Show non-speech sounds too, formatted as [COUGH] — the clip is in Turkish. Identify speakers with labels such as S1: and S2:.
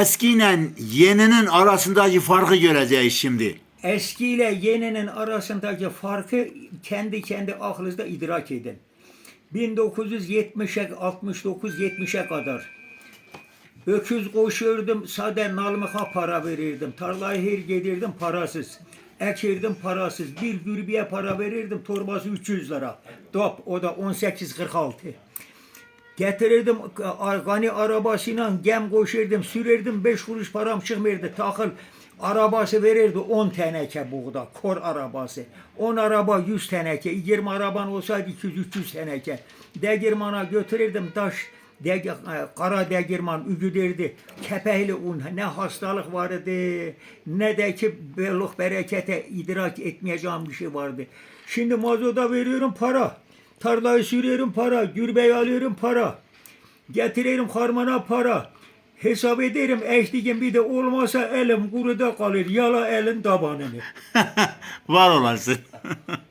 S1: eskiyle yeninin arasındaki farkı göreceğiz şimdi.
S2: Eski ile yeninin arasındaki farkı kendi kendi aklınızda idrak edin. 1970'e 69-70'e kadar öküz koşuyordum, sade nalmıha para verirdim. Tarlayı her gedirdim parasız. Ekirdim parasız. Bir gürbüye para verirdim torbası 300 lira. Dop o da 18.46. Getirirdim a- gani arabasıyla gem koşurdum, sürerdim 5 kuruş param çıkmırdı. Takıl arabası verirdi 10 teneke buğda, kor arabası. 10 araba 100 teneke, 20 araban olsaydı 200-300 teneke. Degirmana götürürdüm taş, deg, kara degirman ügüderdi. Kepehli un, ne hastalık vardı, ne de ki belluk berekete idrak etmeyeceğim bir şey vardı. Şimdi mazota veriyorum para. Tarlayı sürüyorum para, gürbeyi alıyorum para. Getiririm harmana para. Hesap ederim eşliğim bir de olmasa elim kuruda kalır. Yala elin tabanını. [LAUGHS]
S1: Var olasın. [LAUGHS]